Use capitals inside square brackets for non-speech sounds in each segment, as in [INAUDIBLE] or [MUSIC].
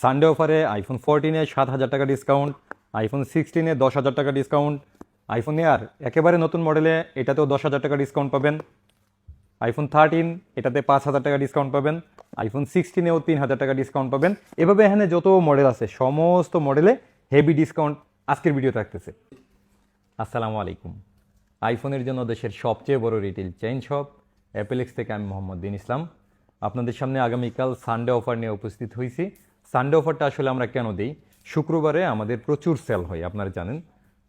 Sunday অফারে iPhone ফোরটিনে সাত হাজার টাকা ডিসকাউন্ট আইফোন সিক্সটিনে দশ হাজার টাকা ডিসকাউন্ট আইফোন এয়ার একেবারে নতুন মডেলে এটাতেও দশ হাজার টাকা ডিসকাউন্ট পাবেন। আইফোন থার্টিন এটাতে পাঁচ হাজার টাকা ডিসকাউন্ট পাবেন। আইফোন সিক্সটিনেও তিন হাজার টাকা ডিসকাউন্ট পাবেন। এভাবে এখানে যত মডেল আছে, সমস্ত মডেলে হেভি ডিসকাউন্ট আজকের ভিডিও থাকতেছে। আসসালামু আলাইকুম। আইফোনের জন্য দেশের সবচেয়ে বড় রিটেল চেইন শপ অ্যাপেলেক্স থেকে আমি মোহাম্মদ দিন ইসলাম। আপনাদের সামনে আগামীকাল সানডে অফার নিয়ে উপস্থিত হয়েছি সানডে অফারটা আসলে আমরা কেন দিই? শুক্রবারে আমাদের প্রচুর সেল হয়, আপনারা জানেন।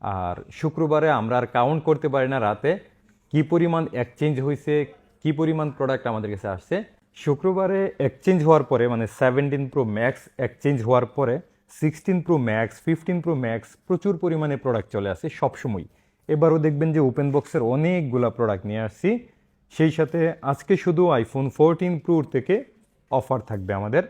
আর শুক্রবারে আমরা আর কাউন্ট করতে পারি না রাতে কি পরিমাণ এক্সচেঞ্জ হয়েছে কি পরিমাণ প্রোডাক্ট আমাদের কাছে আসছে। শুক্রবারে এক্সচেঞ্জ হওয়ার পরে মানে সেভেন্টিন প্রো ম্যাক্স এক্সচেঞ্জ হওয়ার পরে sixteen pro max fifteen pro max প্রচুর পরিমাণে প্রোডাক্ট চলে আসে সবসময় এবারও দেখবেন যে ওপেন বক্সের অনেকগুলা প্রোডাক্ট নিয়ে আসছি। সেই সাথে আজকে শুধু আইফোন ফোরটিন প্রোর থেকে অফার থাকবে আমাদের।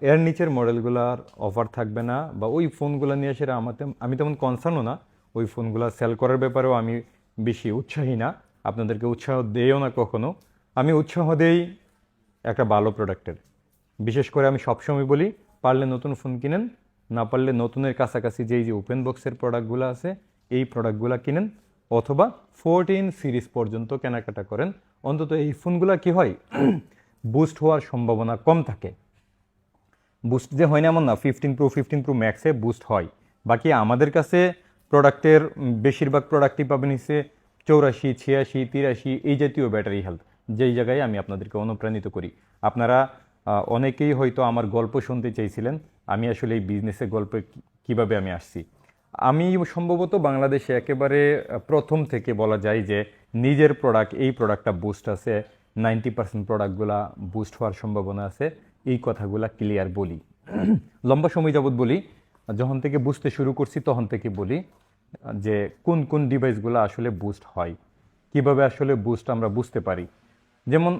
এর নিচের মডেলগুলোর অফার থাকবে না বা ওই ফোনগুলো নিয়ে আমার তেম- আমি তেমন কনসার্নও না। ওই ফোনগুলো সেল করার ব্যাপারেও আমি বেশি উৎসাহী না। আপনাদেরকে উৎসাহ দেও না কখনো। আমি উৎসাহ দেই একটা ভালো প্রোডাক্টের বিশেষ করে আমি সবসময় বলি, পারলে নতুন ফোন কিনেন, না পারলে নতুনের কাছাকাছি যেই যে ওপেন বক্সের প্রোডাক্টগুলো আছে, এই প্রোডাক্টগুলো কিনেন, অথবা ফোরটিন সিরিজ পর্যন্ত কেনাকাটা করেন। অন্তত এই ফোনগুলো কি হয় [CLEARS THROAT] বুস্ট হওয়ার সম্ভাবনা কম থাকে। বুস্ট যে হয় না এমন না ফিফটিন প্রো ফিফটিন প্রো ম্যাক্সে বুস্ট হয়। বাকি আমাদের কাছে প্রোডাক্টের বেশিরভাগ প্রোডাক্টই পাবেন হচ্ছে চৌরাশি, ছিয়াশি, তিরাশি, এই জাতীয় ব্যাটারি হেলথ যেই জায়গায় আমি আপনাদেরকে অনুপ্রাণিত করি। আপনারা অনেকেই হয়তো আমার গল্প শুনতে চেয়েছিলেন আমি আসলে এই বিজনেসের গল্পে কীভাবে আমি আসছি? আমি সম্ভবত বাংলাদেশে একেবারে প্রথম থেকে বলা যায় যে নিজের প্রোডাক্ট এই প্রোডাক্টটা বুস্ট আছে নাইনটি পার্সেন্ট প্রোডাক্টগুলা বুস্ট হওয়ার সম্ভাবনা আছে। এই কথাগুলা ক্লিয়ার বলি। লম্বা সময় যাবৎ বলি, যখন থেকে বুঝতে শুরু করছি তখন থেকে বলি, যে কোন কোন ডিভাইসগুলো আসলে বুস্ট হয়, কীভাবে আসলে বুস্ট আমরা বুঝতে পারি। যেমন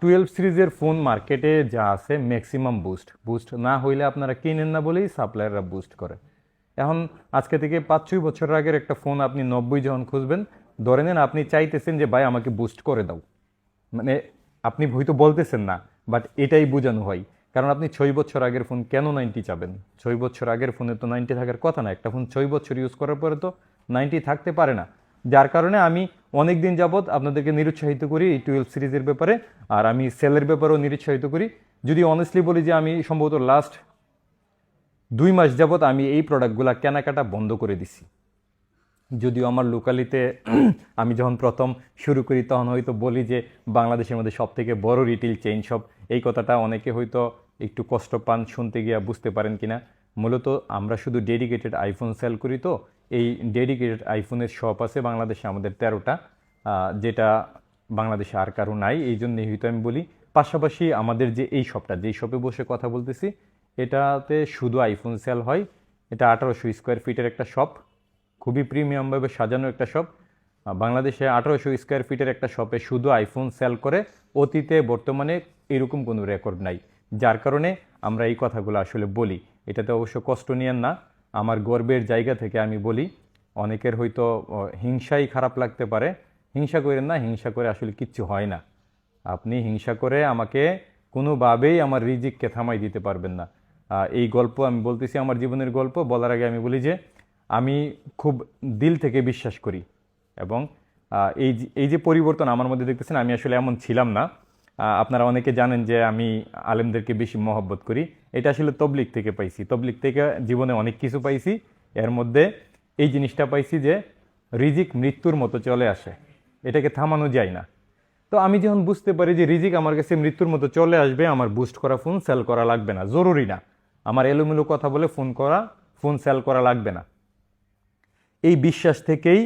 টুয়েলভ সিরিজের ফোন মার্কেটে যা আছে ম্যাক্সিমাম বুস্ট বুস্ট না হইলে আপনারা কিনেন না বলেই সাপ্লায়াররা বুস্ট করে। এখন আজকে থেকে পাঁচ ছয় বছর আগের একটা ফোন আপনি নব্বই যখন খুঁজবেন, ধরে নেন আপনি চাইতেছেন যে, ভাই, আমাকে বুস্ট করে দাও। মানে আপনি হয়তো বলতেছেন না বাট এটাই বোঝানো হয়। কারণ আপনি ছয় বছর আগের ফোন কেন নাইনটি চাবেন? ছয় বছর আগের ফোনে তো নাইনটি থাকার কথা না। একটা ফোন ছয় বছর ইউজ করার পরে তো নাইনটি থাকতে পারে না। যার কারণে আমি অনেক দিন যাবৎ আপনাদেরকে নিরুৎসাহিত করি এই টুয়েলভ সিরিজের ব্যাপারে। আর আমি সেলের ব্যাপারেও নিরুৎসাহিত করি। যদি অনেস্টলি বলি যে আমি সম্ভবত লাস্ট দুই মাস যাবৎ আমি এই প্রোডাক্টগুলো কেনাকাটা বন্ধ করে দিছি। যদিও আমার লোকালিতে [CLEARS THROAT] আমি যখন প্রথম শুরু করি, তখন হয়তো বলি যে বাংলাদেশের মধ্যে সব থেকে বড় রিটেল চেইন শপ এই কথাটা অনেকে হয়তো একটু কষ্ট পান, শুনতে গিয়ে বুঝতে পারেন কিনা। মূলত আমরা শুধু ডেডিকেটেড আইফোন সেল করি তো। এই ডেডিকেটেড আইফোনের শপ আছে বাংলাদেশে আমাদের তেরোটা যেটা বাংলাদেশে আর কারও নাই। এই জন্যই হয়তো আমি বলি, পাশাপাশি আমাদের যে এই শপটা যেই শপে বসে কথা বলতেছি, এটাতে শুধু আইফোন সেল হয়। এটা আঠারোশো স্কোয়ার ফিটের একটা শপ খুবই প্রিমিয়ামভাবে সাজানো একটা শপ বাংলাদেশে আঠারোশো স্কোয়ার ফিটের একটা শপে শুধু আইফোন সেল করে অতীতে, বর্তমানে এরকম কোনো রেকর্ড নাই। যার কারণে আমরা এই কথাগুলো আসলে বলি। এটাতে অবশ্য কষ্ট নিয়েন না। আমার গর্বের জায়গা থেকে আমি বলি, অনেকের হয়তো হিংসাই খারাপ লাগতে পারে। হিংসা করেন না, হিংসা করে আসলে কিচ্ছু হয় না। আপনি হিংসা করে আমাকে কোনোভাবেই আমার রিজিককে থামাই দিতে পারবেন না। এই গল্প আমি বলতেছি আমার জীবনের গল্প। বলার আগে আমি বলি যে আমি খুব দিল থেকে বিশ্বাস করি। এবং এই এই যে পরিবর্তন আমার মধ্যে দেখতেছেন, আমি আসলে এমন ছিলাম না। আপনারা অনেকে জানেন যে আমি আলেমদেরকে বেশি মহব্বত করি। এটা আসলে তবলিক থেকে পাইছি। তবলিক থেকে জীবনে অনেক কিছু পাইছি। এর মধ্যে এই জিনিসটা পাইছি যে রিজিক মৃত্যুর মতো চলে আসে। এটাকে থামানো যায় না। তো আমি যখন বুঝতে পারি যে রিজিক আমার কাছে মৃত্যুর মতো চলে আসবে, আমার বুস্ট করা ফোন, সেল করা লাগবে না। জরুরি না। আমার এলোমেলো কথা বলে ফোন করা, ফোন, সেল করা লাগবে না। এই বিশ্বাস থেকেই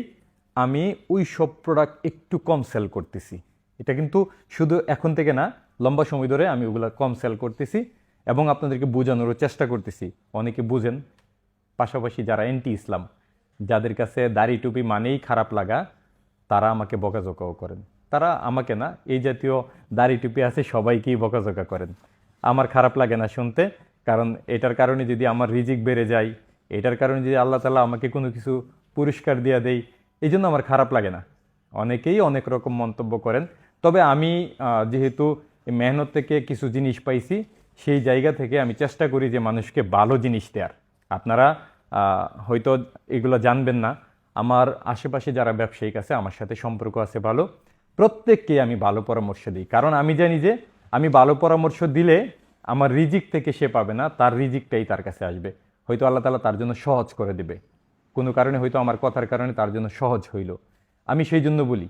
আমি ওই সব প্রোডাক্ট একটু কম সেল করতেছি। এটা কিন্তু শুধু এখন থেকে না, লম্বা সময় ধরে আমি ওগুলো কম সেল করতেছি এবং আপনাদেরকে বোঝানোরও চেষ্টা করতেছি। অনেকে বুঝেন, পাশাপাশি যারা এন্টি ইসলাম যাদের কাছে দাড়ি টুপি মানেই খারাপ লাগা, তারা আমাকে বকাঝোকাও করেন। তারা আমাকে না, এই জাতীয় দাড়ি টুপি আছে, সবাইকেই বকাঝোকা করেন। আমার খারাপ লাগে না শুনতে, কারণ এটার কারণে যদি আমার রিজিক বেড়ে যায়, এটার কারণে যদি আল্লাহ তালা আমাকে কোনো কিছু পুরস্কার দিয়ে দেয় এই জন্য আমার খারাপ লাগে না। অনেকেই অনেক রকম মন্তব্য করেন। তবে আমি যেহেতু মেহনত থেকে কিছু জিনিস পাইছি, সেই জায়গা থেকে আমি চেষ্টা করি যে মানুষকে ভালো জিনিস দেওয়ার আপনারা হয়তো এগুলো জানবেন না। আমার আশেপাশে যারা ব্যবসায়িক আছে, আমার সাথে সম্পর্ক আছে ভালো। প্রত্যেককে আমি ভালো পরামর্শ দিই। কারণ আমি জানি যে, আমি ভালো পরামর্শ দিলে আমার রিজিক থেকে সে পাবে না, তার রিজিকটাই তার কাছে আসবে। হয়তো আল্লাহ তালা তার জন্য সহজ করে দেবে। কোনো কারণে হয়তো আমার কথার কারণে তার জন্য সহজ হইল। আমি সেই জন্য বলি,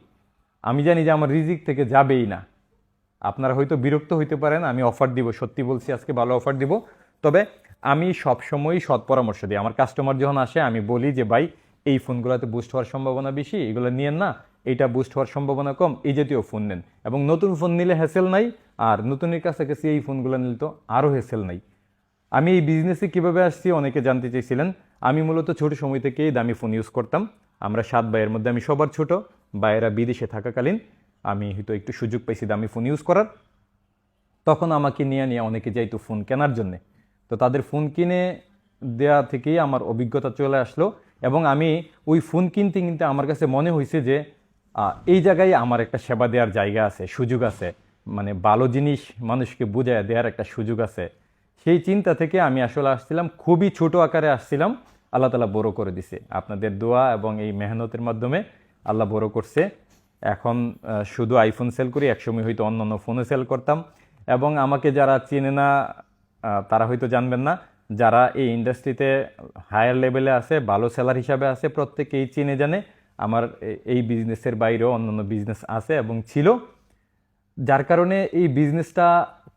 আমি জানি যে আমার রিজিক থেকে যাবেই না। আপনারা হয়তো বিরক্ত হইতে পারেন, আমি অফার দিব, সত্যি বলছি, আজকে ভালো অফার দিব। তবে আমি সবসময়ই সৎ পরামর্শ দিই। আমার কাস্টমার যখন আসে, আমি বলি যে, ভাই, এই ফোনগুলোতে বুস্ট হওয়ার সম্ভাবনা বেশি, এগুলো নিয়েন না, এটা বুস্ট হওয়ার সম্ভাবনা কম, এই জাতীয় ফোন নেন। এবং নতুন ফোন নিলে হ্যাসেল নাই, আর নতুনের কাছাকাছি এই ফোনগুলো নিলে তো আরও হ্যাসেল নাই। আমি এই বিজনেসে কীভাবে আসছি, অনেকে জানতে চাইছিলেন আমি মূলত ছোট সময় থেকেই দামি ফোন ইউজ করতাম। আমরা সাত ভাইয়ের মধ্যে আমি সবার ছোট, ভাইয়েরা বিদেশে থাকাকালীন আমি হয়তো একটু সুযোগ পাইছি দামি ফোন ইউজ করার। তখন আমাকে নিয়ে নিয়ে অনেকে যাইতো ফোন কেনার জন্যে। তো তাদের ফোন কিনে দেয়া থেকেই আমার অভিজ্ঞতা চলে আসলো এবং আমি ওই ফোন কিনতে কিনতে আমার কাছে মনে হয়েছে যে এই জায়গায় আমার একটা সেবা দেওয়ার জায়গা আছে, সুযোগ আছে। মানে ভালো জিনিস মানুষকে বুঝায় দেওয়ার একটা সুযোগ আছে। সেই চিন্তা থেকে আমি আসলে আসছিলাম, খুবই ছোট আকারে আসছিলাম। আল্লাহ তালা বড় করে দিছে। আপনাদের দোয়া এবং এই মেহনতের মাধ্যমে আল্লাহ বড় করছে। এখন শুধু আইফোন সেল করি, একসময় হয়তো অন্য অন্য ফোনে সেল করতাম। এবং আমাকে যারা চেনে না তারা হয়তো জানবেন না, যারা এই ইন্ডাস্ট্রিতে হায়ার লেভেলে আছে, ভালো সেলার হিসাবে আছে, প্রত্যেকেই চিনে জানে আমার এই বিজনেসের বাইরেও অন্যান্য বিজনেস আছে এবং ছিল। যার কারণে এই বিজনেসটা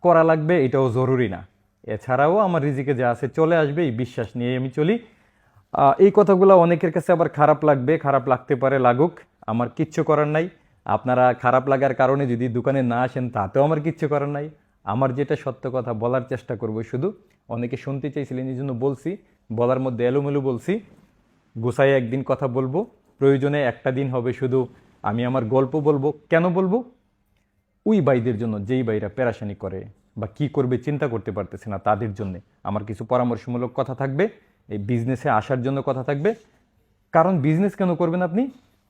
করা লাগবে, এটাও জরুরি না। এছাড়াও আমার রিজিকে যা আছে চলে আসবে, এই বিশ্বাস নিয়ে আমি চলি। এই কথাগুলো অনেকের কাছে আবার খারাপ লাগবে, খারাপ লাগতে পারে, লাগুক। আমার কিচ্ছু করার নাই। আপনারা খারাপ লাগার কারণে যদি দোকানে না আসেন, তাতেও আমার কিচ্ছু করার নাই। আমার যেটা সত্য কথা বলার চেষ্টা করব শুধু। অনেকে শুনতে চাইছিলেন, এই জন্য বলছি, বলার মধ্যে এলোমেলো বলছি। গুছাই একদিন কথা বলব। প্রয়োজনে একটা দিন হবে শুধু আমি আমার গল্প বলব। কেন বলব? ওই বাইদের জন্য, যেই বাইরা পেরাশানি করে। বা কি করবে চিন্তা করতে পারতেছে না তাদের জন্য। আমার কিছু পরামর্শমূলক কথা থাকবে, এই বিজনেসে আসার জন্য কথা থাকবে। কারণ বিজনেস কেন করবেন আপনি?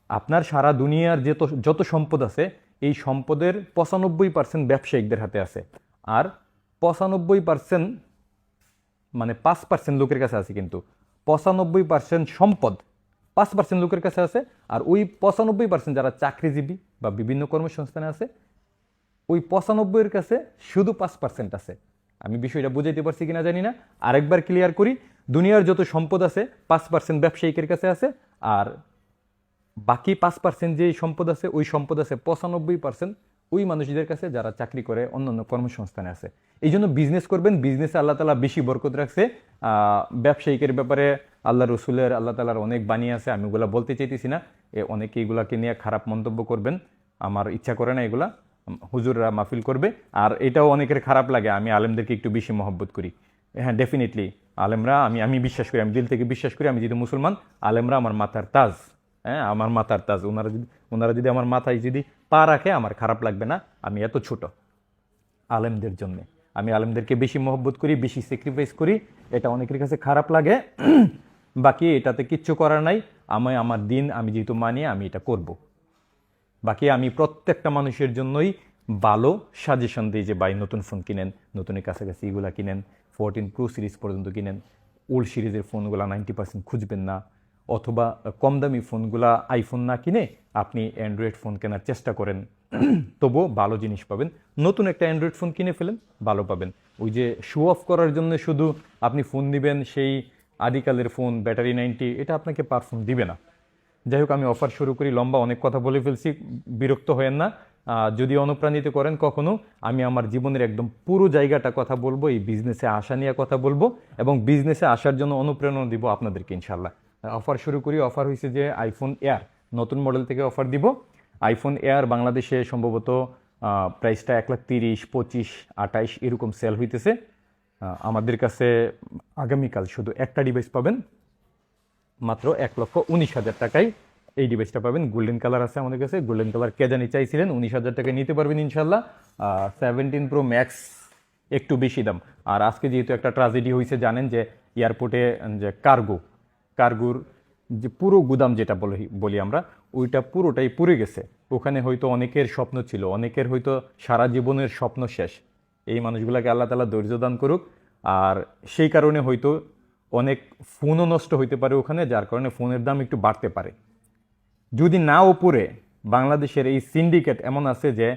আপনার সারা দুনিয়ার যত যত সম্পদ আছে, এই সম্পদের পঁচানব্বই পার্সেন্ট ব্যবসায়িকদের হাতে আছে। আর পঁচানব্বই পার্সেন্ট মানে পাঁচ পার্সেন্ট লোকের কাছে আছে কিন্তু। পঁচানব্বই পার্সেন্ট সম্পদ পাঁচ পার্সেন্ট লোকের কাছে আছে। আর ওই পঁচানব্বই পার্সেন্ট যারা চাকরিজীবী বা বিভিন্ন কর্মসংস্থানে আছে ওই পঁচানব্বইয়ের কাছে শুধু পাঁচ পার্সেন্ট আছে। আমি বিষয়টা বুঝাইতে পারছি কিনা জানি না। আরেকবার ক্লিয়ার করি, দুনিয়ার যত সম্পদ আছে, পাঁচ পার্সেন্ট ব্যবসায়িকের কাছে আছে, আর বাকি পাঁচ পার্সেন্ট যে সম্পদ আছে, ওই সম্পদ আছে পঁচানব্বই পার্সেন্ট ওই মানুষদের কাছে যারা চাকরি করে অন্যান্য কর্মসংস্থানে আছে। এই জন্য বিজনেস করবেন বিজনেসে আল্লাহ তালা বেশি বরকত রাখছে। ব্যবসায়িকের ব্যাপারে আল্লাহ রসুলের, আল্লাহ তালার অনেক বাণী আছে, আমি ওগুলা বলতে চাইতেছি না। এ অনেকে এগুলাকে নিয়ে খারাপ মন্তব্য করবেন, আমার ইচ্ছা করে না এগুলা। হুজুররা মাহফিল করবে। আর এটাও অনেকের খারাপ লাগে, আমি আলেমদেরকে একটু বেশি মহব্বত করি। হ্যাঁ ডেফিনেটলি আলেমরা, আমি আমি বিশ্বাস করি, আমি দিল থেকে বিশ্বাস করি, আমি যদি মুসলমান, আলেমরা আমার মাথার তাজ। হ্যাঁ আমার মাথার তাজ। ওনারা যদি ওনারা যদি আমার মাথায় যদি পা রাখে, আমার খারাপ লাগবে না, আমি এত ছোট আলেমদের জন্য। আমি আলেমদেরকে বেশি মহব্বত করি, বেশি স্যাক্রিফাইস করি, এটা অনেকের কাছে খারাপ লাগে। [CLEARS THROAT] বাকি এটাতে কিচ্ছু করার নাই। আমি আমার দিন, আমি যেহেতু মানি, আমি এটা করব। বাকি আমি প্রত্যেকটা মানুষের জন্যই ভালো সাজেশন দিই যে, ভাই, নতুন ফোন কিনেন নতুনের কাছাকাছি এগুলা কিনেন ফোরটিন প্রো সিরিজ পর্যন্ত কিনেন ওল্ড সিরিজের ফোনগুলা নাইনটি পার্সেন্ট খুঁজবেন না, অথবা কম দামি ফোনগুলা আইফোন না কিনে আপনি অ্যান্ড্রয়েড ফোন কেনার চেষ্টা করেন, [CLEARS THROAT] তবুও ভালো জিনিস পাবেন। নতুন একটা অ্যান্ড্রয়েড ফোন কিনে ফেলেন, ভালো পাবেন। ওই যে শো অফ করার জন্য শুধু আপনি ফোন দিবেন সেই আদিকালের ফোন ব্যাটারি নাইনটি এটা আপনাকে পারফর্ম দিবে না। যাই হোক আমি অফার শুরু করি, লম্বা অনেক কথা বলে ফেলছি, বিরক্ত হয়েন না। যদি অনুপ্রাণিত করেন, কখনো আমি আমার জীবনের একদম পুরো জায়গাটা কথা বলব, এই বিজনেসে আসা নিয়ে কথা বলব এবং বিজনেসে আসার জন্য অনুপ্রেরণা দিব আপনাদেরকে ইনশাল্লাহ অফার শুরু করি অফার হয়েছে যে আইফোন এয়ার নতুন মডেল থেকে অফার দিব। আইফোন এয়ার বাংলাদেশে সম্ভবত প্রাইসটা এক লাখ তিরিশ, পঁচিশ, আঠাইশ, এরকম সেল হইতেছে। আমাদের কাছে আগামীকাল শুধু একটা ডিভাইস পাবেন মাত্র এক লক্ষ উনিশ হাজার টাকায়। এই ডিভাইসটা পাবেন গোল্ডেন কালার আছে আমাদের কাছে। গোল্ডেন কালার কে জানি চাইছিলেন, উনিশ হাজার টাকায় নিতে পারবেন ইনশাল্লাহ। সেভেন্টিন প্রো ম্যাক্স একটু বেশি দাম। আর আজকে যেহেতু একটা ট্রাজেডি হয়েছে, জানেন যে এয়ারপোর্টে যে কার্গো কার্গোর যে পুরো গুদাম যেটা বলি বলি আমরা, ওইটা পুরোটাই পুড়ে গেছে। ওখানে হয়তো অনেকের স্বপ্ন ছিল, অনেকের হয়তো সারা জীবনের স্বপ্ন শেষ। এই মানুষগুলোকে আল্লাহ তালা ধৈর্য দান করুক। আর সেই কারণে হয়তো অনেক ফোনও নষ্ট হইতে পারে ওখানে, যার কারণে ফোনের দাম একটু বাড়তে পারে। যদি না উপরে, বাংলাদেশের এই সিন্ডিকেট এমন আছে যে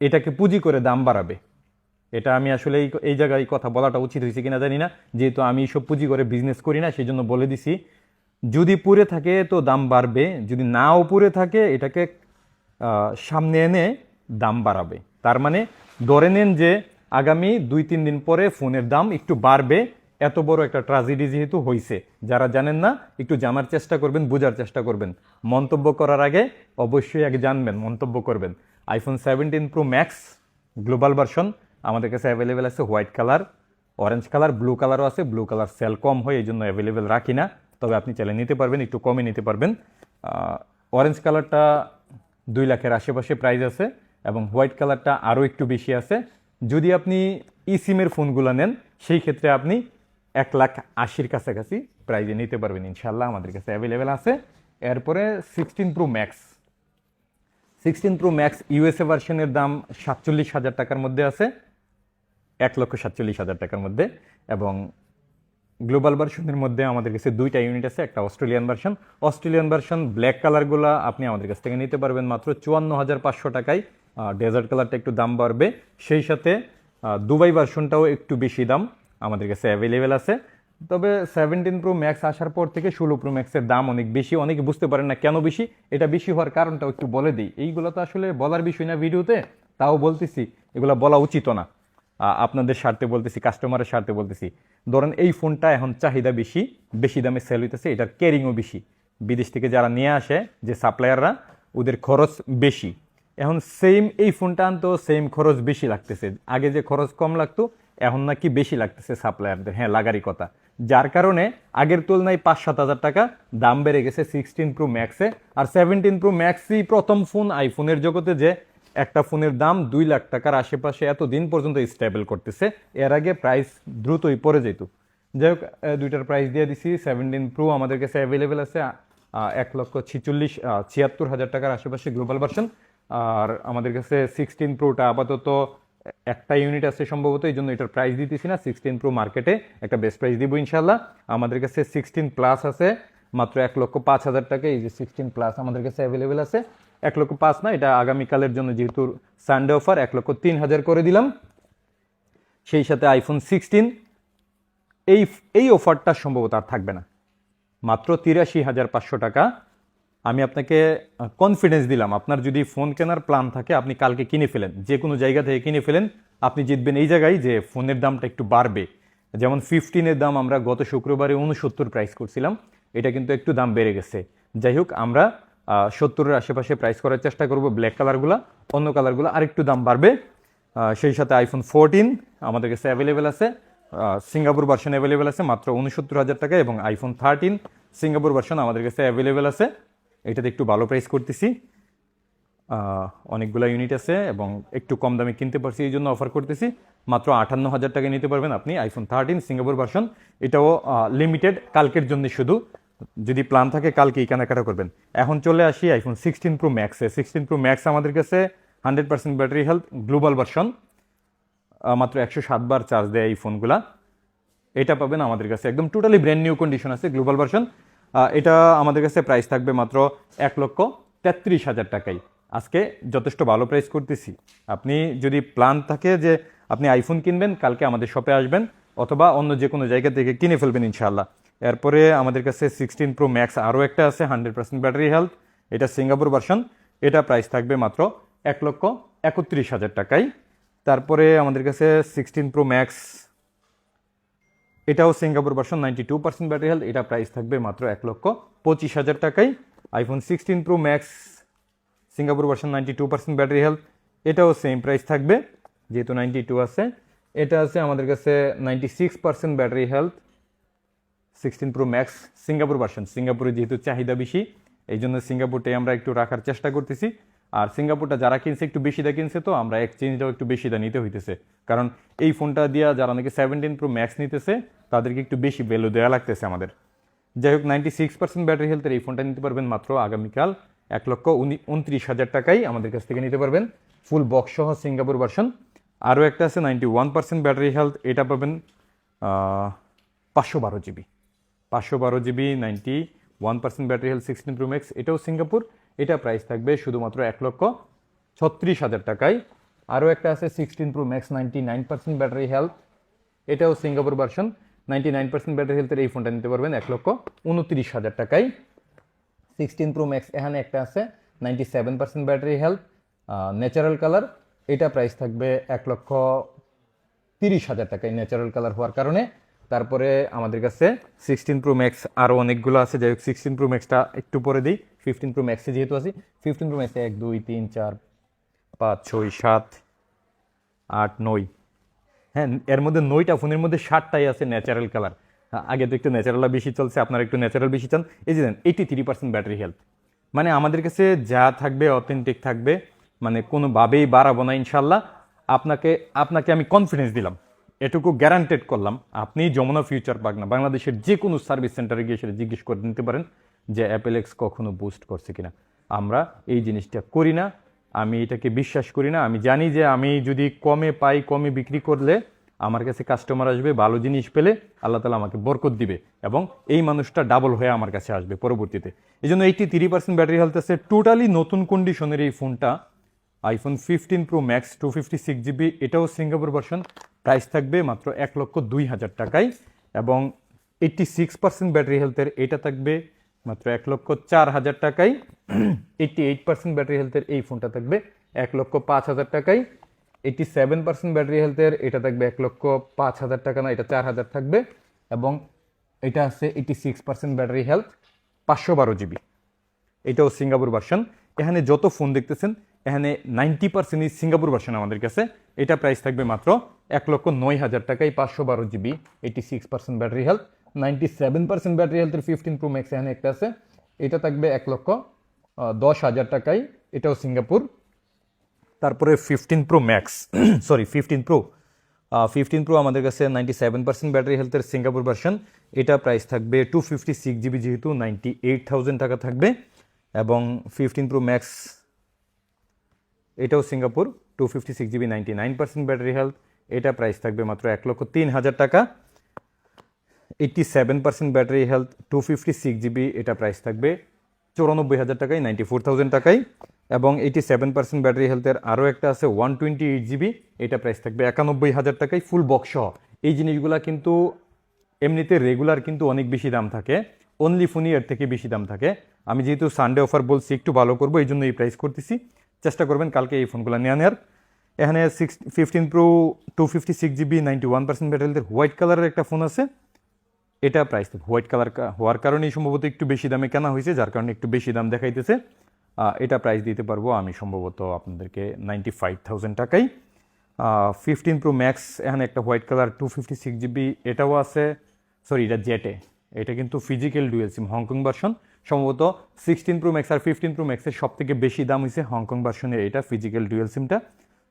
এটাকে পুঁজি করে দাম বাড়াবে। এটা আমি আসলে এই এই জায়গায় কথা বলাটা উচিত হয়েছে কিনা জানি না। যেহেতু আমি সব পুঁজি করে বিজনেস করি না সেই জন্য বলে দিছি, যদি পুরে থাকে তো দাম বাড়বে, যদি না উপরে থাকে, এটাকে সামনে এনে দাম বাড়াবে। তার মানে ধরে নেন যে, আগামী দুই তিন দিন পরে ফোনের দাম একটু বাড়বে এত বড় একটা ট্রাজেডি যেহেতু হয়েছে যারা জানেন না, একটু জানার চেষ্টা করবেন, বোঝার চেষ্টা করবেন। মন্তব্য করার আগে অবশ্যই আগে জানবেন, মন্তব্য করবেন। IPhone seventeen pro max global version আমাদের কাছে অ্যাভেলেবেল আছে white colour orange colour blue কালারও আছে ব্লু কালার সেল কম হয় এই জন্য অ্যাভেলেবেল রাখি না। তবে আপনি চাইলে নিতে পারবেন, একটু কমে নিতে পারবেন। অরেঞ্জ কালারটা দুই লাখের আশেপাশে প্রাইস আছে এবং হোয়াইট কালারটা আরও একটু বেশি আছে। যদি আপনি ই সিমের ফোনগুলো নেন, সেই ক্ষেত্রে আপনি এক লাখ আশির কাছাকাছি প্রাইজে নিতে পারবেন ইনশাল্লাহ আমাদের কাছে অ্যাভেলেবেল আছে। এরপরে sixteen pro max sixteen pro max USA ভার্সনের দাম সাতচল্লিশ হাজার টাকার মধ্যে আছে, এক লক্ষ সাতচল্লিশ হাজার টাকার মধ্যে। এবং গ্লোবাল ভার্সনের মধ্যে আমাদের কাছে দুইটা ইউনিট আছে, একটা Australian version Australian version black কালারগুলো আপনি আমাদের কাছ থেকে নিতে পারবেন মাত্র চুয়ান্ন হাজার পাঁচশো টাকায়। ডেজার্ট কালারটা একটু দাম বাড়বে। সেই সাথে দুবাই ভার্সনটাও একটু বেশি দাম। আমাদের কাছে অ্যাভেলেবেল আছে। তবে সেভেন্টিন প্রো ম্যাক্স আসার পর থেকে ষোলো প্রো ম্যাক্সের দাম অনেক বেশি, অনেকে বুঝতে পারেন না কেন বেশি, এটা বেশি হওয়ার কারণটাও একটু বলে দিই। এইগুলো তো আসলে বলার বিষয় না ভিডিওতে, তাও বলতেছি, এগুলো বলা উচিত না। আপনাদের স্বার্থে বলতেছি কাস্টমারের স্বার্থে বলতেছি। ধরেন এই ফোনটা এখন চাহিদা বেশি বেশি দামে সেল হইতেছে, এটার কেরিংও বেশি। বিদেশ থেকে যারা নিয়ে আসে, যে সাপ্লায়াররা ওদের খরচ বেশি। এখন সেম এই ফোনটা আনতেও সেম খরচ বেশি লাগতেছে। আগে যে খরচ কম লাগতো এখন নাকি বেশি লাগতেছে সাপ্লায়ারদের হ্যাঁ লাগারই কথা। যার কারণে আগের তুলনায় পাঁচ সাত হাজার টাকা দাম বেড়ে গেছে সিক্সটিন প্রো ম্যাক্সে আর সেভেন্টিন প্রো ম্যাক্সই প্রথম ফোন আইফোনের জগতে যে একটা ফোনের দাম দুই লাখ টাকার আশেপাশে এত দিন পর্যন্ত স্টেবল করতেছে, এর আগে প্রাইস দ্রুতই পড়ে যেত। যাই হোক দুইটার প্রাইস দিয়ে দিছি। সেভেন্টিন প্রো আমাদের কাছে অ্যাভেলেবেল আছে এক লক্ষ ছিচল্লিশ ছিয়াত্তর হাজার টাকার আশেপাশে গ্লোবাল ভার্সন আর আমাদের কাছে সিক্সটিন প্রোটা আপাতত একটা ইউনিট আছে সম্ভবত, এই জন্য এটার প্রাইস দিতেছি না। সিক্সটিন প্রো মার্কেটে একটা বেস্ট প্রাইস দিব ইনশাল্লাহ আমাদের কাছে সিক্সটিন প্লাস আছে, মাত্র এক লক্ষ পাঁচ হাজার টাকা। এই যে সিক্সটিন প্লাস আমাদের কাছে অ্যাভেলেবেল আছে। এক লক্ষ পাঁচ না, এটা আগামীকালের জন্য যেহেতু সানডে অফার এক লক্ষ তিন হাজার করে দিলাম। সেই সাথে আইফোন সিক্সটিন এই এই অফারটা সম্ভবত আর থাকবে না। মাত্র তিরাশি হাজার পাঁচশো টাকা। আমি আপনাকে কনফিডেন্স দিলাম। আপনার যদি ফোন কেনার প্ল্যান থাকে, আপনি কালকে কিনে ফেলেন। যে কোনো জায়গা থেকে কিনে ফেলেন, আপনি জিতবেন এই জায়গায় যে ফোনের দামটা একটু বাড়বে। যেমন ফিফটিনের দাম আমরা গত শুক্রবারে উনসত্তর প্রাইস করছিলাম। এটা কিন্তু একটু দাম বেড়ে গেছে। যাই হোক, আমরা সত্তরের আশেপাশে প্রাইস করার চেষ্টা করব। ব্ল্যাক কালারগুলো অন্য কালারগুলো আরেকটু দাম বাড়বে। সেই সাথে আইফোন ফোরটিন আমাদের কাছে অ্যাভেলেবেল আছে। সিঙ্গাপুর ভার্সন অ্যাভেলেবেল আছে, মাত্র উনসত্তর হাজার টাকা এবং আইফোন থার্টিন সিঙ্গাপুর ভার্সন আমাদের কাছে অ্যাভেলেবেল আছে। এটাতে একটু ভালো প্রাইস করতেছি। অনেকগুলো ইউনিট আছে এবং একটু কম দামে কিনতে পারছি, এই জন্য অফার করতেছি। মাত্র আটান্ন হাজার টাকা নিতে পারবেন আপনি আইফোন থার্টিন সিঙ্গাপুর ভার্সন এটাও লিমিটেড কালকের জন্য শুধু। যদি প্ল্যান থাকে কালকেই কেনাকাটা করবেন। এখন চলে আসি আইফোন সিক্সটিন প্রো ম্যাক্সে সিক্সটিন প্রো ম্যাক্স আমাদের কাছে hundred percent battery health global version মাত্র একশো সাতবার চার্জ দেয় এই ফোনগুলা এটা পাবেন আমাদের কাছে। একদম টোটালি ব্র্যান্ড নিউ কন্ডিশন আছে গ্লোবাল ভার্সন এটা আমাদের কাছে প্রাইস থাকবে মাত্র এক লক্ষ তেত্রিশ হাজার টাকাই। আজকে যথেষ্ট ভালো প্রাইস করতেছি। আপনি যদি প্ল্যান থাকে যে আপনি আইফোন কিনবেন, কালকে আমাদের শপে আসবেন, অথবা অন্য যে কোনো জায়গা থেকে কিনে ফেলবেন ইনশাআল্লাহ। এরপরে আমাদের কাছে সিক্সটিন প্রো ম্যাক্স আরও একটা আছে হান্ড্রেড পার্সেন্ট ব্যাটারি হেলথ এটা সিঙ্গাপুর ভার্সন এটা প্রাইস থাকবে মাত্র এক লক্ষ একত্রিশ হাজার টাকায় তারপরে আমাদের কাছে সিক্সটিন প্রো ম্যাক্স এটাও Singapore version ninety two percent battery health এটা প্রাইস থাকবে মাত্র এক লক্ষ পঁচিশ হাজার টাকায়। IPhone sixteen pro max Singapore version ninety two percent battery health এটাও সেম প্রাইস থাকবে, যেহেতু নাইনটি টু আছে। এটা আছে আমাদের কাছে ninety six percent battery health sixteen pro max Singapore version. সিঙ্গাপুরে যেহেতু চাহিদা বেশি এই জন্য সিঙ্গাপুরটাই আমরা একটু রাখার চেষ্টা করতেছি। আর সিঙ্গাপুরটা যারা কিনছে একটু বেশি দা কিনছে তো, আমরা এক্সচেঞ্জটাও একটু বেশি দা নিতে হইতেছে। কারণ এই ফোনটা দিয়া যারা নাকি সেভেন্টিন প্রো ম্যাক্স নিতেছে, তাদেরকে একটু বেশি ভ্যালু দেওয়া লাগতেছে আমাদের। যাই হোক নাইনটি সিক্স পার্সেন্ট ব্যাটারি হেলথের এই ফোনটা নিতে পারবেন মাত্র আগামীকাল এক লক্ষ উনি- উনত্রিশ হাজার টাকাই আমাদের কাছ থেকে নিতে পারবেন। ফুল বক্স সহ সিঙ্গাপুর ভার্সন আরও একটা আছে ninety one percent battery health এটা পাবেন পাঁচশো বারো জিবি পাঁচশো বারো GB ninety one percent battery health sixteen pro max এটাও সিঙ্গাপুর। এটা প্রাইস থাকবে শুধুমাত্র এক লক্ষ ছত্রিশ হাজার টাকায়। আরও একটা আছে sixteen pro max ninety nine percent battery health এটাও Singapore version ninety nine percent battery হেলথের এই ফোনটা নিতে পারবেন এক লক্ষ উনত্রিশ হাজার টাকায়। সিক্সটিন প্রো ম্যাক্স এখানে একটা আছে ninety seven percent battery health natural colour এটা প্রাইস থাকবে এক লক্ষ তিরিশ হাজার টাকায় ন্যাচারাল কালার হওয়ার কারণে। তারপরে আমাদের কাছে সিক্সটিন প্রো ম্যাক্স আরও অনেকগুলো আছে। যাই হোক সিক্সটিন প্রো ম্যাক্সটা একটু পরে দিই। ফিফটিন প্রো ম্যাক্সে যেহেতু আছি ফিফটিন প্রো ম্যাক্সে এক, দুই, তিন, চার, পাঁচ, ছয়, সাত, আট, নয়। হ্যাঁ এর মধ্যে নয়টা, ফোনের মধ্যে ষাটটাই আছে ন্যাচারাল কালার আগে তো একটু ন্যাচারাল বেশি চলছে, আপনারা একটু ন্যাচারাল বেশি চান। এই যে then eighty three percent battery health মানে আমাদের কাছে যা থাকবে অথেন্টিক থাকবে মানে কোনোভাবেই বাড়াবো না ইনশাল্লাহ আপনাকে আপনাকে আমি কনফিডেন্স দিলাম। এটুকু গ্যারান্টেড করলাম। আপনি যমুনা ফিউচার পার্ক না, বাংলাদেশের যে কোনো সার্ভিস সেন্টারে গিয়ে সেটা জিজ্ঞেস করে নিতে পারেন। যে অ্যাপেল এক্স কখনো বুস্ট করছে কিনা। আমরা এই জিনিসটা করি না, আমি এটাকে বিশ্বাস করি না, আমি জানি যে আমি যদি কমে পাই, কমে বিক্রি করলে আমার কাছে কাস্টমার আসবে, ভালো জিনিস পেলে আল্লাহ তালা আমাকে বরকত দিবে এবং এই মানুষটা ডাবল হয়ে আমার কাছে আসবে পরবর্তীতে। এই জন্য eighty three percent battery health আছে। টোটালি নতুন কন্ডিশনের এই ফোনটা iPhone fifteen pro max two fifty six GB এটাও সিঙ্গাপুর ভার্সন প্রাইস থাকবে মাত্র এক লক্ষ দুই হাজার টাকায় এবং এইটটি সিক্স পার্সেন্ট ব্যাটারি হেলথের এটা থাকবে মাত্র এক লক্ষ চার হাজার টাকায় এইটটি এইট পার্সেন্ট ব্যাটারি হেলথের এই ফোনটা থাকবে। এক লক্ষ পাঁচ হাজার টাকায় এইটটি সেভেন পার্সেন্ট ব্যাটারি হেলথের এটা থাকবে এক লক্ষ পাঁচ হাজার টাকা না, এটা চার হাজার থাকবে। এবং এটা আছে eighty six percent battery health পাঁচশো বারো জিবি এটাও সিঙ্গাপুর ভার্সন এখানে যত ফোন দেখতেছেন, এখানে নাইনটি পার্সেন্টই সিঙ্গাপুর ভার্সন আমাদের কাছে। এটা প্রাইস থাকবে মাত্র এক লক্ষ নয় হাজার টাকায় পাঁচশো বারো GB eighty six percent battery health ninety seven percent battery হেলথের ফিফটিন প্রো ম্যাক্স এখানে একটা আছে। এটা থাকবে এক লক্ষ দশ হাজার টাকায়। এটাও সিঙ্গাপুর। তারপরে fifteen pro max sorry fifteen pro fifteen pro আমাদের কাছে নাইনটি সেভেন পার্সেন্ট ব্যাটারি হেলথের সিঙ্গাপুর ভার্সন এটা প্রাইস থাকবে টু ফিফটি সিক্স জিবি যেহেতু নাইনটি এইট থাউজেন্ড টাকা থাকবে। এবং ফিফটিন প্রো ম্যাক্স এটাও Singapore two fifty six GB ninety nine percent battery health এটা প্রাইস থাকবে মাত্র এক লক্ষ তিন হাজার টাকা। Eighty seven percent battery health two fifty six GB এটা প্রাইস থাকবে চৌরানব্বই হাজার টাকায় নাইনটি ফোর থাউজেন্ড টাকায়। এবং এইটি সেভেন পার্সেন্ট ব্যাটারি হেলথের আরও একটা আছে ওয়ান টোয়েন্টি এইট জিবি এটা প্রাইস থাকবে একানব্বই হাজার টাকায় ফুল বক্স এই জিনিসগুলা কিন্তু এমনিতে রেগুলার কিন্তু অনেক বেশি দাম থাকে। অনলি ফোনই এর থেকে বেশি দাম থাকে। আমি যেহেতু সানডে অফার বলছি, একটু ভালো করব, এই জন্য এই প্রাইস করতেছি। চেষ্টা করবেন কালকে এই ফোনগুলো নিয়ে নেওয়ার। এখানে six fifteen pro two fifty six GB ninety one percent ব্যাটারিদের white কালারের একটা ফোন আছে। এটা প্রাইস হোয়াইট কালার হওয়ার কারণেই সম্ভবত একটু বেশি দামে কেনা হয়েছে, যার কারণে একটু বেশি দাম দেখাইতেছে। এটা প্রাইস দিতে পারব আমি সম্ভবত আপনাদেরকে নাইনটি ফাইভ থাউজেন্ড টাকাই ফিফটিন প্রো ম্যাক্স এখানে একটা white colour two fifty six GB এটাও আছে সরি এটা জেটে এটা কিন্তু physical dual SIM Hong Kong version সম্ভবত সিক্সটিন প্রো ম্যাক্স আর ফিফটিন প্রো ম্যাক্সের সব থেকে বেশি দাম হয়েছে হংকং ভার্সনের এটা ফিজিক্যাল ডুয়েল সিমটা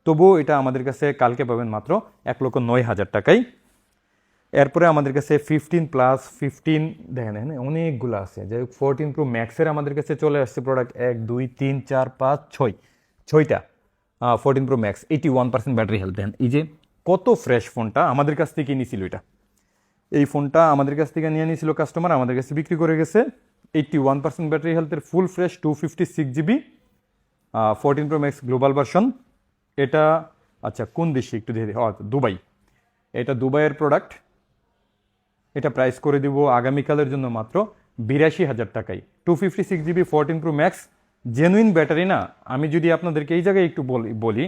তবুও এটা আমাদের কাছে কালকে পাবেন মাত্র এক লক্ষ নয় হাজার টাকায়। এরপরে আমাদের কাছে ফিফটিন প্লাস ফিফটিন দেখেন এখানে অনেকগুলো আছে। যাই হোক ফোরটিন প্রো ম্যাক্সের আমাদের কাছে চলে আসছে প্রোডাক্ট এক দুই তিন চার পাঁচ ছয়। ছয়টা। Fourteen pro max eighty one percent battery health then এই যে কত ফ্রেশ ফোনটা আমাদের কাছ থেকে নিয়েছিল এটা। এই ফোনটা আমাদের কাছ থেকে নিয়ে নিয়েছিল কাস্টমার আমাদের কাছে বিক্রি করে গেছে। এইটটি ওয়ান পার্সেন্ট ব্যাটারি হেলথের full fresh two fifty six GB fourteen pro max global version এটা আচ্ছা কোন দেশে? একটু ও, দুবাই। এটা দুবাইয়ের প্রোডাক্ট এটা প্রাইস করে দিব আগামীকালের জন্য মাত্র বিরাশি হাজার টাকায়। Two fifty six GB fourteen pro max genuine battery না? আমি যদি আপনাদেরকে এই জায়গায় একটু বলি বলি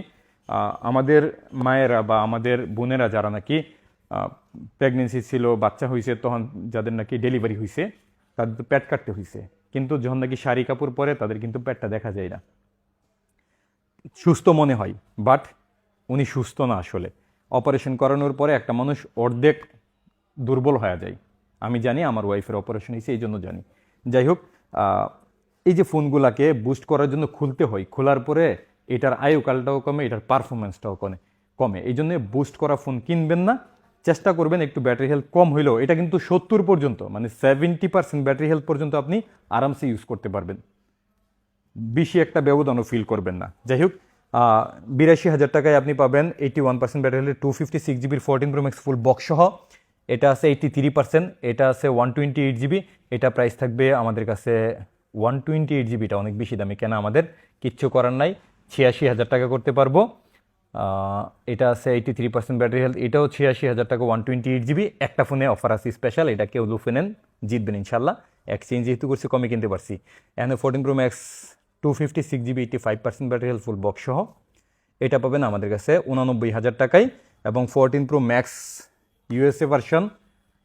আমাদের মায়েরা বা আমাদের বোনেরা যারা নাকি প্রেগনেন্সি ছিল, বাচ্চা হয়েছে তখন যাদের নাকি ডেলিভারি হয়েছে তাদের তো পেট কাটতে হয়েছে কিন্তু যখন নাকি শাড়ি কাপড় পরে, তাদের কিন্তু পেটটা দেখা যায় না। সুস্থ মনে হয় বাট উনি সুস্থ না আসলে। অপারেশন করানোর পরে একটা মানুষ অর্ধেক দুর্বল হয়ে যায়। আমি জানি আমার ওয়াইফের অপারেশন হয়েছে, এই জন্য জানি। যাই হোক এই যে ফোনগুলোকে বুস্ট করার জন্য খুলতে হয়, খোলার পরে এটার আয়ুকালটাও কমে, এটার পারফরমেন্সটাও কমে কমে। এই জন্য বুস্ট করা ফোন কিনবেন না, চেষ্টা করবেন একটু ব্যাটারি হেলথ কম হইলেও। এটা কিন্তু সত্তর পর্যন্ত মানে সেভেন্টি পার্সেন্ট ব্যাটারি হেলথ পর্যন্ত আপনি আরামসে ইউজ করতে পারবেন। বেশি একটা ব্যবধানও ফিল করবেন না। যাই হোক বিরাশি হাজার টাকায় আপনি পাবেন এইটি ওয়ান পার্সেন্ট ব্যাটারি হলে টু ফিফটি সিক্স জিবির fourteen pro max full box সহ। এটা আছে এইটি থ্রি পার্সেন্ট এটা আছে ওয়ান টোয়েন্টি এইট জিবি এটা প্রাইস থাকবে আমাদের কাছে ওয়ান টোয়েন্টি এইট জিবিটা অনেক বেশি দামি, কেন আমাদের? কিচ্ছু করার নাই, ছিয়াশি হাজার টাকা করতে পারব। এটা আছে eighty three percent battery health এটাও ছিয়াশি হাজার টাকা ওয়ান টোয়েন্টি এইট জিবি একটা ফোনে অফার আছে স্পেশাল এটা কেউ লুফে নেন, জিতবেন ইনশাল্লাহ। এক্সচেঞ্জ যেহেতু করছি, কমে কিনতে পারছি। এখানে fourteen pro max two fifty six GB eighty five percent battery health full box সহ। এটা পাবেন আমাদের কাছে উনানব্বই হাজার টাকায়। এবং fourteen pro max USA version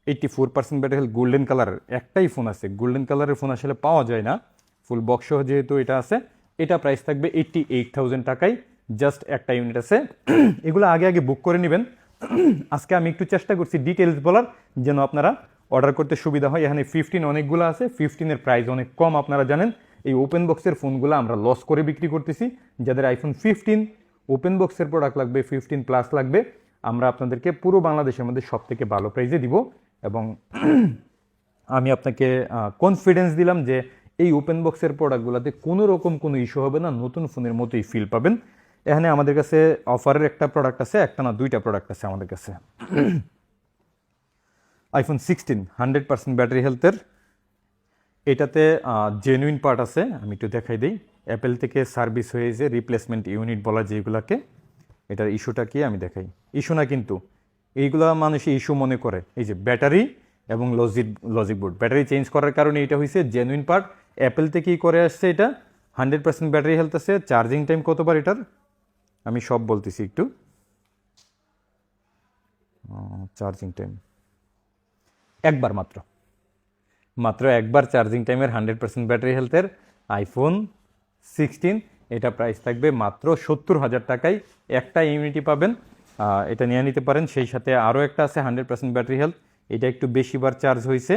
eighty four percent battery health golden কালারের একটাই ফোন আছে গোল্ডেন কালারের ফোন আসলে পাওয়া যায় না। ফুল বক্স সহ যেহেতু এটা আছে, এটা প্রাইস থাকবে এইটটি এইট থাউজেন্ড টাকায়। জাস্ট একটা ইউনিট আছে। [CLEARS THROAT] এগুলো আগে আগে বুক করে নেবেন। [CLEARS THROAT] আজকে আমি একটু চেষ্টা করছি ডিটেলস বলার, যেন আপনারা অর্ডার করতে সুবিধা হয়। এখানে ফিফটিন অনেকগুলো আছে ফিফটিনের প্রাইস অনেক কম, আপনারা জানেন। এই ওপেন বক্সের ফোনগুলো আমরা লস করে বিক্রি করতেছি। যাদের আইফোন ফিফটিন ওপেন বক্সের প্রোডাক্ট লাগবে ফিফটিন প্লাস লাগবে। আমরা আপনাদেরকে পুরো বাংলাদেশের মধ্যে সব থেকে ভালো প্রাইজে দিব এবং [CLEARS THROAT] আমি আপনাকে কনফিডেন্স দিলাম যে এই ওপেন বক্সের প্রোডাক্টগুলোতে কোনো রকম কোনো ইস্যু হবে না, নতুন ফোনের মতোই ফিল পাবেন। এখানে আমাদের কাছে অফারের একটা প্রোডাক্ট আছে, একটা না দুইটা প্রোডাক্ট আছে আমাদের কাছে। IPhone sixteen hundred percent battery হেলথের এটাতে জেনুইন পার্ট আছে, আমি একটু দেখাই দিই। অ্যাপেল থেকে সার্ভিস হয়েছে রিপ্লেসমেন্ট ইউনিট বলা যেগুলাকে এটার ইস্যুটা কি আমি দেখাই। ইস্যু না কিন্তু, এইগুলা মানুষ ইস্যু মনে করে। এই যে ব্যাটারি এবং logic logic board. Battery change করার কারণে এটা হয়েছে জেনুইন পার্ট অ্যাপেল থেকেই করে আসছে এটা? হান্ড্রেড পার্সেন্ট ব্যাটারি হেলথ আছে চার্জিং টাইম কতবার এটার? আমি সব বলতেছি একটু। চার্জিং টাইম একবার মাত্র। মাত্র একবার চার্জিং টাইমের হান্ড্রেড পার্সেন্ট ব্যাটারি হেলথের। আইফোন সিক্সটিন এটা প্রাইস থাকবে মাত্র সত্তর হাজার টাকায়। একটা ইউনিটি পাবেন এটা নিয়ে নিতে পারেন। সেই সাথে আরও একটা আছে হান্ড্রেড পার্সেন্ট ব্যাটারি হেলথ এটা একটু বেশিবার চার্জ হয়েছে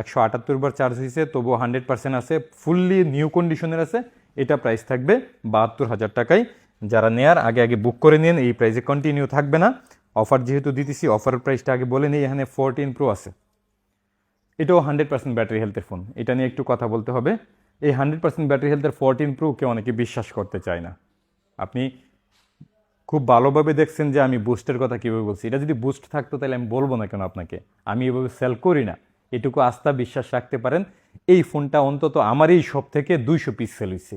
একশো আটাত্তর বার চার্জ হয়েছে তবুও হান্ড্রেড পার্সেন্ট আছে ফুললি নিউ কন্ডিশনের আছে। এটা প্রাইস থাকবে বাহাত্তর হাজার টাকায়। যারা নেয়ার, আগে আগে বুক করে নিন, এই প্রাইসে কন্টিনিউ থাকবে না। অফার যেহেতু দিতেছি অফার প্রাইসটা আগে বলে নিই, এখানে ফোরটিন প্রো আছে। এটাও হান্ড্রেড পার্সেন্ট ব্যাটারি হেলথের ফোন এটা নিয়ে একটু কথা বলতে হবে। এই হান্ড্রেড পার্সেন্ট ব্যাটারি হেলথের ফোরটিন প্রোকে অনেকে বিশ্বাস করতে চায় না। আপনি খুব ভালোভাবে দেখছেন যে আমি বুস্টের কথা কীভাবে বলছি। এটা যদি বুস্ট থাকতো তাহলে আমি বলব না কেন আপনাকে? আমি এভাবে সেল করি না। এটুকু আস্থা, বিশ্বাস রাখতে পারেন। এই ফোনটা অন্তত আমার এই সব থেকে দুইশো পিস সেল হয়েছে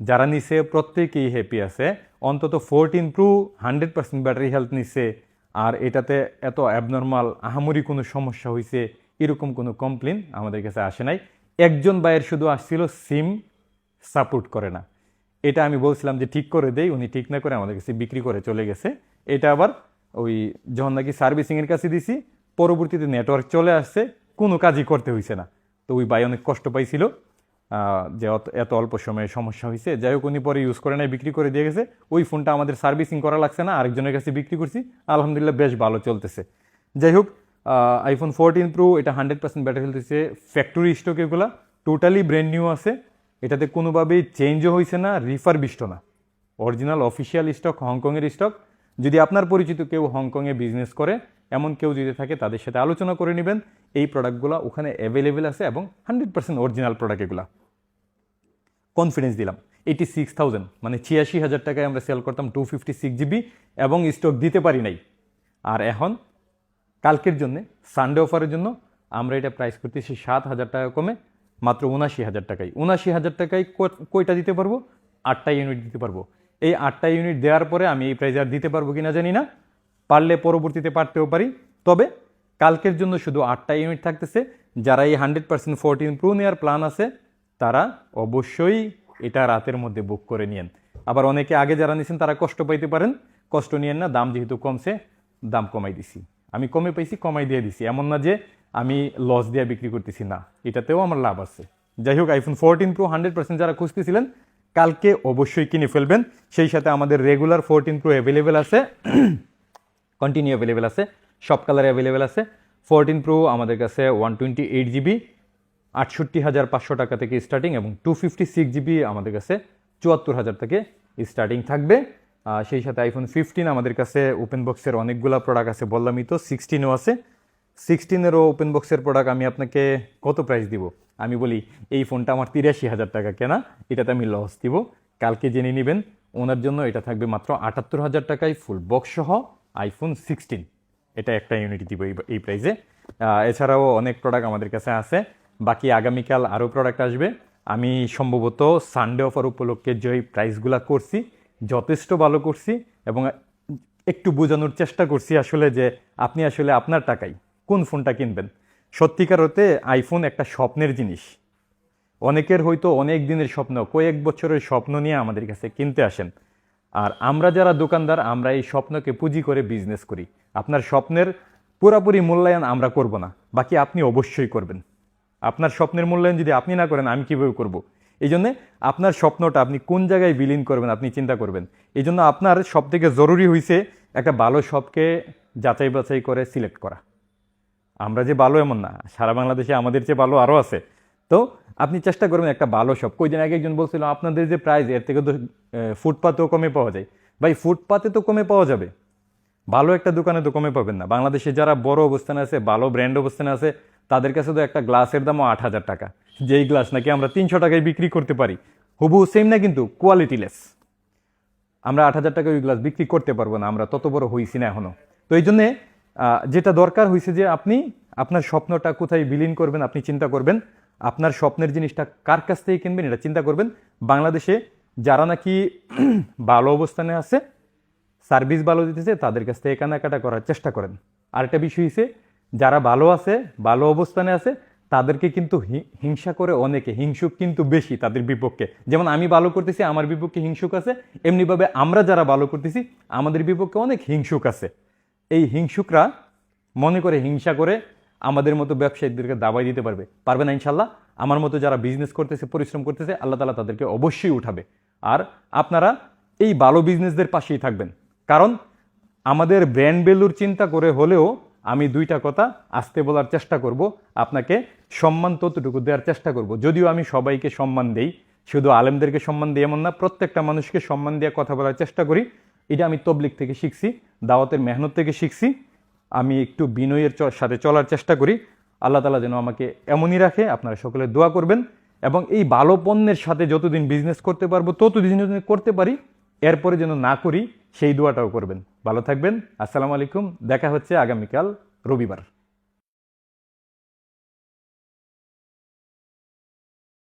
যারা নিছে, প্রত্যেকেই হ্যাপি আছে। অন্তত fourteen pro hundred percent battery health নিছে। আর এটাতে এত অ্যাবনর্মাল আহামরি কোনো সমস্যা হয়েছে এরকম কোনো কমপ্লেন আমাদের কাছে আসে নাই। একজন বাইয়ের শুধু আসছিল সিম সাপোর্ট করে না। এটা আমি বলছিলাম যে ঠিক করে দেই, উনি ঠিক না করে আমাদের কাছে বিক্রি করে চলে গেছে। এটা আবার ওই যখন নাকি সার্ভিসিংয়ের কাছে দিছি, পরবর্তীতে নেটওয়ার্ক চলে আসছে, কোনো কাজই করতে হয়েছে না। তো ওই ভাই অনেক কষ্ট পাইছিল যে এত অল্প সময়ে সমস্যা হয়েছে যাই হোক, উনি পরে ইউজ করে নাই, বিক্রি করে দিয়ে গেছে। ওই ফোনটা আমাদের সার্ভিসিং করা লাগছে না, আরেকজনের কাছে বিক্রি করছি। আলহামদুলিল্লাহ বেশ ভালো চলতেছে। যাই হোক আইফোন ফোরটিন প্রো এটা হান্ড্রেড পার্সেন্ট ব্যাটারি হেলতেছে ফ্যাক্টরি স্টক এগুলা টোটালি ব্র্যান্ড নিউ আছে। এটাতে কোনোভাবেই চেঞ্জও হয়েছে না রিফারবিষ্ট না। অরিজিনাল অফিসিয়াল স্টক হংকংয়ের স্টক যদি আপনার পরিচিত কেউ হংকংয়ে বিজনেস করে, এমন কেউ যদি থাকে, তাদের সাথে আলোচনা করে নেবেন। এই প্রোডাক্টগুলো ওখানে অ্যাভেলেবেল আছে এবং হান্ড্রেড পার্সেন্ট অরিজিনাল প্রোডাক্ট এগুলা। কনফিডেন্স দিলাম। এইটি সিক্স থাউজেন্ড মানে ছিয়াশি হাজার টাকায় আমরা সেল করতাম টু ফিফটি সিক্স জিবি এবং স্টক দিতে পারি নাই। আর এখন কালকের জন্য সানডে অফারের জন্য আমরা এটা প্রাইস করতেছি সাত হাজার টাকা কমে, মাত্র উনাশি হাজার টাকায়। উনাশি হাজার টাকায় কয়টা দিতে পারব? আটটা ইউনিট দিতে পারব। এই আটটা ইউনিট দেওয়ার পরে আমি এই প্রাইস আর দিতে পারব কিনা জানি না। পারলে পরবর্তীতে পারতেও পারি। তবে কালকের জন্য শুধু আটটা ইউনিট থাকতেছে। যারা এই হান্ড্রেড পার্সেন্ট ফোরটিন প্রো নেওয়ার প্ল্যান আছে, তারা অবশ্যই এটা রাতের মধ্যে বুক করে নিয়েন। আবার অনেকে আগে যারা নিয়েছেন তারা কষ্ট পাইতে পারেন। কষ্ট নিয়েন না, দাম যেহেতু কমছে, দাম কমাই দিছি। আমি কমে পাইছি, কমাই দিয়ে দিছি। এমন না যে আমি লস দিয়ে বিক্রি করতেছি না। এটাতেও আমার লাভ আছে। যাই হোক iPhone fourteen pro hundred percent যারা খুঁজতেছিলেন, কালকে অবশ্যই কিনে ফেলবেন। সেই সাথে আমাদের রেগুলার ফোরটিন প্রো অ্যাভেলেবেল আছে। [CLEARS THROAT] কন্টিনিউ অ্যাভেলেবেল আছে। সব কালারে অ্যাভেলেবেল আছে। ফোরটিন প্রো আমাদের কাছে ওয়ান টোয়েন্টি এইট জিবি আটষট্টি হাজার পাঁচশো টাকা থেকে স্টার্টিং এবং টু ফিফটি সিক্স জিবি আমাদের কাছে চুয়াত্তর হাজার থেকে স্টার্টিং থাকবে। সেই সাথে আইফোন ফিফটিন আমাদের কাছে ওপেন বক্সের অনেকগুলো প্রোডাক্ট আছে। বললামই তো সিক্সটিনও আছে। সিক্সটিনেরও ওপেন বক্সের প্রোডাক্ট আমি আপনাকে কত প্রাইস দিব? আমি বলি, এই ফোনটা আমার তিরাশি হাজার টাকা কেনা, এটাতে আমি লস দিব। কালকে জেনে নেবেন, ওনার জন্য এটা থাকবে মাত্র আটাত্তর হাজার টাকায় ফুল বক্স সহ আইফোন সিক্সটিন এটা একটা ইউনিট দিব এই- প্রাইসে এছাড়াও অনেক প্রোডাক্ট আমাদের কাছে আছে। বাকি আগামীকাল আরও প্রোডাক্ট আসবে। আমি সম্ভবত সানডে অফার উপলক্ষে যে প্রাইসগুলো করছি যথেষ্ট ভালো করছি এবং একটু বোঝানোর চেষ্টা করছি আসলে যে আপনি আসলে আপনার টাকায় কোন ফোনটা কিনবেন। সত্যিকার হতে আইফোন একটা স্বপ্নের জিনিস। অনেকের হয়তো অনেক দিনের স্বপ্ন, কয়েক বছরের স্বপ্ন নিয়ে আমাদের কাছে কিনতে আসেন। আর আমরা যারা দোকানদার, আমরা এই স্বপ্নকে পুঁজি করে বিজনেস করি। আপনার স্বপ্নের পুরোপুরি মূল্যায়ন আমরা করব না। বাকি আপনি অবশ্যই করবেন। আপনার স্বপ্নের মূল্যায়ন যদি আপনি না করেন, আমি কীভাবে করব? এই জন্যে আপনার স্বপ্নটা আপনি কোন জায়গায় বিলীন করবেন আপনি চিন্তা করবেন। এই জন্য আপনার সব থেকে জরুরি হয়েছে একটা ভালো শপকে যাচাই বাছাই করে সিলেক্ট করা। আমরা যে ভালো এমন না, সারা বাংলাদেশে আমাদের চেয়ে ভালো আরও আছে। তো আপনি চেষ্টা করবেন একটা ভালো শপ কই দিন আগে একজন বলছিল, আপনাদের যে প্রাইস এর থেকে তো ফুটপাতেও কমে পাওয়া যায়। ভাই, ফুটপাতে তো কমে পাওয়া যাবে। ভালো একটা দোকানে তো কমে পাবেন না। বাংলাদেশে যারা বড় অবস্থানে আছে, ভালো ব্র্যান্ড অবস্থানে আছে, তাদের কাছে তো একটা গ্লাসের দামও আট হাজার টাকা। যেই গ্লাস নাকি আমরা তিনশো টাকায় বিক্রি করতে পারি, হুবহু সেম না কিন্তু কোয়ালিটিলেস আমরা আট হাজার টাকা ওই গ্লাস বিক্রি করতে পারব না, আমরা তত বড় হইছি না এখনও তো এই জন্যে যেটা দরকার হয়েছে যে আপনি আপনার স্বপ্নটা কোথায় বিলীন করবেন আপনি চিন্তা করবেন। আপনার স্বপ্নের জিনিসটা কার কাছ থেকে কিনবেন এটা চিন্তা করবেন। বাংলাদেশে যারা নাকি [CLEARS THROAT] ভালো অবস্থানে আছে, সার্ভিস ভালো দিতেছে, তাদের কাছ থেকে কেনাকাটা করার চেষ্টা করেন। আরেকটা বিষয় হচ্ছে যারা ভালো আছে, ভালো অবস্থানে আছে তাদেরকে কিন্তু হিংসা করে অনেকে, হিংসুক কিন্তু বেশি তাদের বিপক্ষে। যেমন আমি ভালো করতেছি, আমার বিপক্ষে হিংসুক আছে, এমনিভাবে আমরা যারা ভালো করতেছি, আমাদের বিপক্ষে অনেক হিংসুক আছে। এই হিংসুকরা মনে করে হিংসা করে আমাদের মতো ব্যবসায়ীদেরকে দাবাই দিতে পারবে। পারবে না ইনশাল্লাহ? আমার মতো যারা বিজনেস করতেছে, পরিশ্রম করতেছে, আল্লাহ তালা তাদেরকে অবশ্যই উঠাবে। আর আপনারা এই ভালো বিজনেসদের পাশেই থাকবেন। কারণ আমাদের ব্র্যান্ড ভ্যালুর চিন্তা করে হলেও আমি দুইটা কথা আসতে বলার চেষ্টা করব। আপনাকে সম্মান ততটুকু দেওয়ার চেষ্টা করব। যদিও আমি সবাইকে সম্মান দেই, শুধু আলেমদেরকে সম্মান দিই এমন না, প্রত্যেকটা মানুষকে সম্মান দিয়ে কথা বলার চেষ্টা করি। এটা আমি তবলিক থেকে শিখছি, দাওয়াতের মেহনত থেকে শিখছি। আমি একটু বিনয়ের সাথে চলার চেষ্টা করি। আল্লাহ তালা যেন আমাকে এমনই রাখে, আপনারা সকলে দোয়া করবেন। এবং এই ভালো পণ্যের সাথে যতদিন বিজনেস করতে পারব, ততদিন করতে পারি, এরপরে যেন না করি, সেই দোয়াটাও করবেন। ভালো থাকবেন, আসসালামু আলাইকুম, দেখা হচ্ছে আগামীকাল রবিবার।